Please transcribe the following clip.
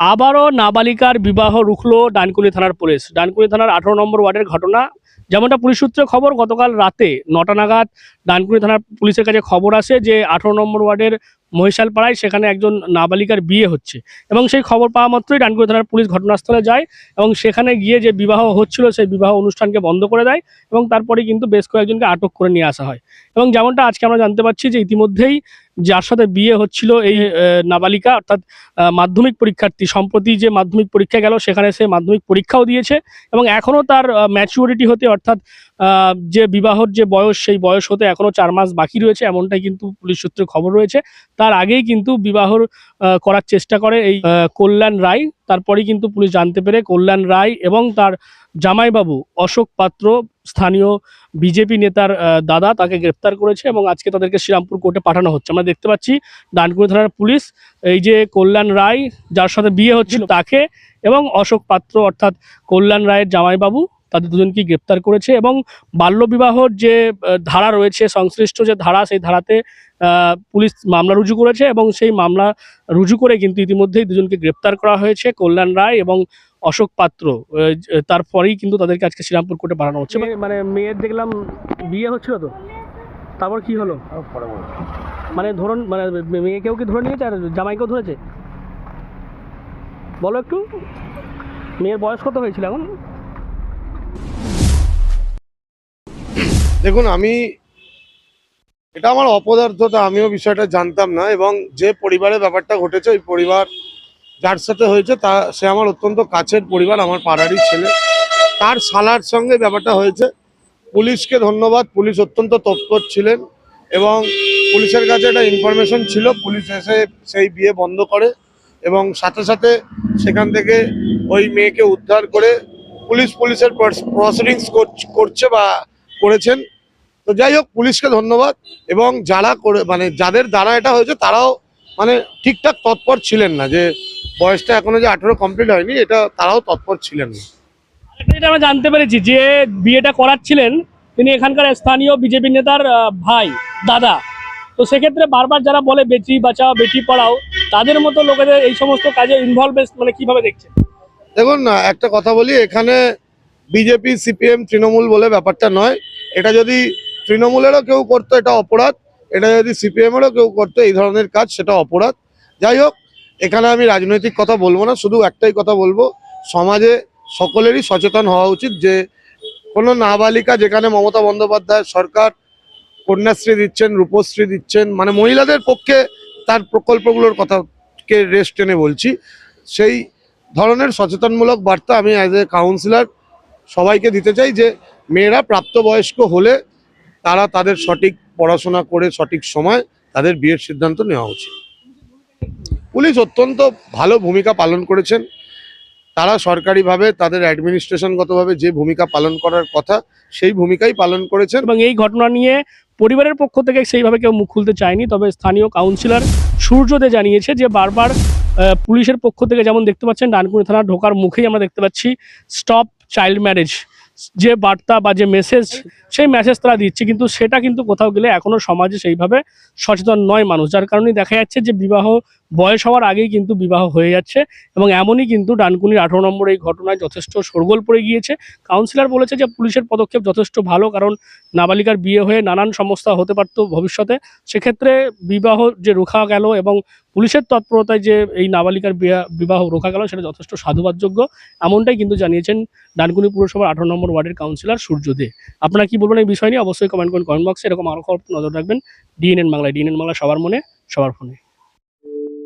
আবারও নাবালিকার বিবাহ রুখলো ডানকুনি থানার পুলিশ। ডানকুনি থানার আঠারো নম্বর ওয়ার্ডের ঘটনা। যেমনটা পুলিশ সূত্রে খবর, গতকাল রাতে নটা নাগাদ ডানকুনি থানার পুলিশের কাছে খবর আসে যে, আঠারো নম্বর ওয়ার্ডের মহিশালপাড়ায় সেখানে একজন নাবালিকার বিয়ে হচ্ছে। এবং সেই খবর পাওয়া মাত্রই ডানকুনি থানার পুলিশ ঘটনাস্থলে যায় এবং সেখানে গিয়ে যে বিবাহ হচ্ছিল, সেই বিবাহ অনুষ্ঠানকে বন্ধ করে দেয় এবং তারপরে কিন্তু বেশ কয়েকজনকে আটক করে নিয়ে আসা হয়। এবং যেমনটা আজকে আমরা জানতে পারছি যে, ইতিমধ্যেই যার সাথে বিয়ে হচ্ছিল এই নাবালিকা, অর্থাৎ মাধ্যমিক পরীক্ষার্থী। সম্প্রতি যে মাধ্যমিক পরীক্ষা গেল, সেখানে সে মাধ্যমিক পরীক্ষাও দিয়েছে এবং এখনও তার ম্যাচুরিটি হতে, অর্থাৎ যে বিবাহর যে বয়স, সেই বয়স হতে এখনও চার মাস বাকি রয়েছে, এমনটাই কিন্তু পুলিশ সূত্রে খবর রয়েছে। তার আগেই কিন্তু বিবাহর করার চেষ্টা করে এই কল্যাণ রায়। তারপরেই কিন্তু পুলিশ জানতে পেরে কল্যাণ রায় এবং তার জামাইবাবু অশোক পাত্র স্থানীয় বিজেপি নেতার দাদা তাকে গ্রেপ্তার করেছে এবং আজকে তাদেরকে শ্রীরামপুর কোর্টে পাঠানো হচ্ছে। আমরা দেখতে পাচ্ছি ডানকুনি থানার পুলিশ, এই যে কল্যাণ রায়, যার সাথে বিয়ে হচ্ছিল তাকে এবং অশোক পাত্র, অর্থাৎ কল্যাণ রায়ের জামাইবাবু, তাদের দুজনকে গ্রেপ্তার করেছে এবং বাল্যবিবাহর যে ধারা রয়েছে, সংশ্লিষ্ট যে ধারা, সেই ধারাতে পুলিশ মামলা রুজু করেছে এবং সেই মামলা রুজু করে কিন্তু ইতিমধ্যেই দুজনকে গ্রেপ্তার করা হয়েছে কল্যাণ রায় এবং অশোক পাত্র তারপরেই কিন্তু তাদেরকে আজকে শ্রীরামপুর কোর্টে পাঠানো হচ্ছে। মানে মেয়ের দেখলাম বিয়ে হচ্ছিল তো। তারপর কি হলো? মানে ধরুন মানে মেয়েকেও কি ধরে নিয়েছে আর জামাইকেও ধরেছে? বলো একটু। মেয়ের বয়স কত হয়েছিল এখন? দেখুন আমি এটা আমার অপদার্থতা আমিও বিষয়টা জানতাম না এবং যে পরিবারের ব্যাপারটা ঘটেছে ওই পরিবার যার সাথে হয়েছে তা, সে আমার অত্যন্ত কাছের পরিবার, আমার পাড়ারই ছেলে। তার সালার সঙ্গে ব্যাপারটা হয়েছে। পুলিশকে ধন্যবাদ। পুলিশ অত্যন্ত তৎপর ছিলেন এবং পুলিশের কাছে একটা ইনফরমেশন ছিল। পুলিশ এসে সেই বিয়ে বন্ধ করে এবং সাথে সাথে সেখান থেকে ওই মেয়েকে উদ্ধার করে পুলিশ পুলিশের প্রসিডিংস করছে বা করেছেন। তো যাই হোক, পুলিশকে ধন্যবাদ এবং যারা করে মানে যাদের দ্বারা এটা হয়েছে, তারাও মানে ঠিকঠাক তৎপর ছিলেন না যে বয়সটা এখনও যে আঠেরো কমপ্লিট হয়নি এটা তারাও তৎপর ছিলেন না। আমরা জানতে পেরেছি যে বিয়েটা করাচ্ছিলেন তিনি এখানকার স্থানীয় বিজেপি নেতার ভাই দাদা। তো সেক্ষেত্রে বারবার যারা বলে বেটি বাঁচাও বেটি পড়াও তাদের মতো লোকেদের এই সমস্ত কাজে ইনভলভ মানে কীভাবে দেখছেন? দেখুন না একটা কথা বলি এখানে বিজেপি সিপিএম তৃণমূল বলে ব্যাপারটা নয়। এটা যদি তৃণমূলেরও কেউ করতো এটা অপরাধ। এটা যদি সিপিএমেরও কেউ করতো এই ধরনের কাজ সেটা অপরাধ। যাই হোক এখানে আমি রাজনৈতিক কথা বলব না, শুধু একটাই কথা বলব, সমাজে সকলেরই সচেতন হওয়া উচিত যে কোনো নাবালিকা যেখানে মমতা বন্দ্যোপাধ্যায় সরকার কন্যাশ্রী দিচ্ছেন, রূপশ্রী দিচ্ছেন মানে মহিলাদের পক্ষে তার প্রকল্পগুলোর কথাকে রেস্ট টেনে বলছি, সেই ধরনের সচেতনমূলক বার্তা আমি অ্যাজ এ কাউন্সিলার সবাইকে দিতে চাই যে মেয়েরা প্রাপ্তবয়স্ক হলে তারা তাদের সঠিক পড়াশোনা করে সঠিক সময় তাদের বিয়ের সিদ্ধান্ত নেওয়া উচিত। পুলিশ অত্যন্ত ভালো ভূমিকা পালন করেছেন। তারা সরকারিভাবে, তাদের অ্যাডমিনিস্ট্রেশনগতভাবে যে ভূমিকা পালন করার কথা, সেই ভূমিকাই পালন করেছেন। এবং এই ঘটনা নিয়ে পরিবারের পক্ষ থেকে সেইভাবে কেউ মুখ খুলতে চায়নি, তবে স্থানীয় কাউন্সিলর সূর্যদে জানিয়েছে যে বারবার পুলিশের পক্ষ থেকে যেমন দেখতে পাচ্ছেন, ডানকুনি থানা ঢোকার মুখেই আমরা দেখতে পাচ্ছি স্টপ চাইল্ড ম্যারেজ। যে বার্তা বা যে মেসেজ, সেই মেসেজ তারা দিচ্ছে, কিন্তু সেটা কিন্তু কোথাও গেলে এখনও সমাজে সেইভাবে সচেতন নয় মানুষ। যার কারণে দেখা যাচ্ছে যে বিবাহ বয়স হওয়ার আগেই কিন্তু বিবাহ হয়ে যাচ্ছে এবং এমনই কিন্তু ডানকুনির আঠারো নম্বর এই ঘটনায় যথেষ্ট শোরগোল পড়ে গিয়েছে। কাউন্সিলর বলেছে যে পুলিশের পদক্ষেপ যথেষ্ট ভালো কারণ নাবালিকার বিয়ে হয়ে নানান সমস্যা হতে পারত ভবিষ্যতে। সেক্ষেত্রে বিবাহ যে রোখা গেল এবং পুলিশের তৎপরতায় যে এই নাবালিকার বিবাহ রোখা গেল সেটা যথেষ্ট সাধুবাদযোগ্য। এমনটাই কিন্তু জানিয়েছেন ডানকুনি পুরসভার আঠারো নম্বর ওয়ার্ডের কাউন্সিলর সূর্য দে আপনারা কি বলবেন এই বিষয় নিয়ে? অবশ্যই কমেন্ট করুন কমেন্ট বক্সে এরকম আরও খবর নজর রাখবেন। ডিএনএন বাংলায় ডিএনএন বাংলা সবার মনে, সবার ফোনে।